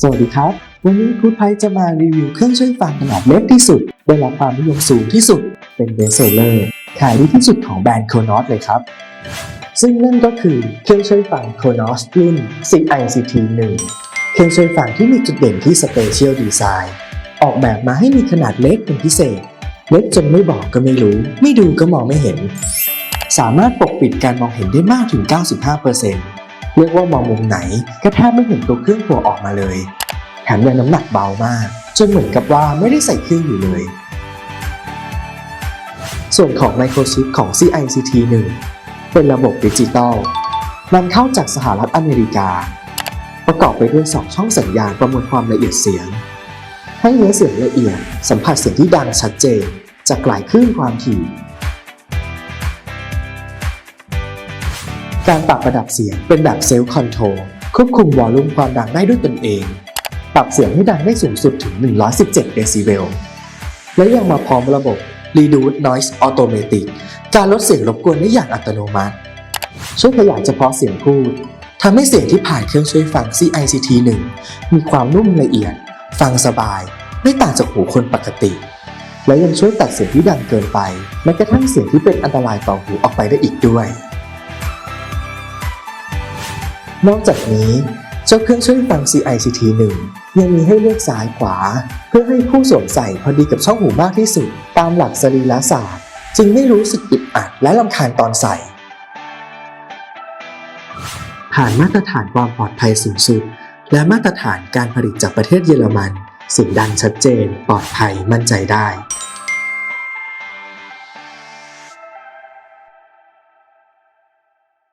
สวัสดีครับ วันนี้คุณไพจะมารีวิวเครื่องช่วยฟังขนาดเล็กที่สุด ได้รับความนิยมสูงที่สุด เป็นเบสเซลเลอร์ ขายดีที่สุดของแบรนด์ Konos เลยครับ ซึ่งนั่นก็คือเครื่องช่วยฟัง Konos รุ่น CICT 1เครื่องช่วยฟังที่มีจุดเด่นที่ Special Design ออกแบบมาให้มีขนาดเล็กเป็นพิเศษ เล็กจนไม่บอกก็ไม่รู้ ไม่ดูก็มองไม่เห็น สามารถปกปิดการมองเห็นได้มากถึง 95% เรียกว่ามองมุมไหนก็แทบไม่เห็นตัวเครื่องหัวออกมาเลย แถมยังน้ำหนักเบามาก จนเหมือนกับว่าไม่ได้ใส่เครื่องอยู่เลย ส่วนของไมโครชิปของ CICT 1 เป็นระบบดิจิตอลนำเข้าจากสหรัฐอเมริกา ประกอบไปด้วย2ช่องสัญญาณประมวลความละเอียดเสียง ให้เนื้อเสียงละเอียดสัมผัสเสียงที่ดังชัดเจนจากหลายคลื่นความถี่ การปรับระดับเสียงเป็นแบบเซลล์คอนโทรลควบคุมวอลลุ่มความดังได้ด้วยตนเอง ปรับเสียงให้ดังได้สูงสุดถึง 117 เดซิเบล และยังมาพร้อมระบบ Reduce Noise Automatic การลดเสียงรบกวนได้อย่างอัตโนมัติ ช่วยขยายเฉพาะเสียงพูดทำให้เสียงที่ผ่านเครื่องช่วยฟัง CICT 1มีความนุ่มละเอียด ฟังสบาย ไม่ต่างจากหูคนปกติ และยังช่วยตัดเสียงที่ดังเกินไปแม้กระทั่งเสียงที่เป็นอันตรายต่อหูออกไปได้อีกด้วย นอกจากนี้ เจ้าเครื่องช่วยฟัง CICT 1 ยังมีให้เลือกซ้ายขวา เพื่อให้ผู้สวมใส่พอดีกับช่องหูมากที่สุด ตามหลักสรีรศาสตร์ จึงไม่รู้สึกอึดอัดและลำคาญตอนใส่ ผ่านมาตรฐานความปลอดภัยสูงสุด และมาตรฐานการผลิตจากประเทศเยอรมันเสียงดังชัดเจน ปลอดภัยมั่นใจได้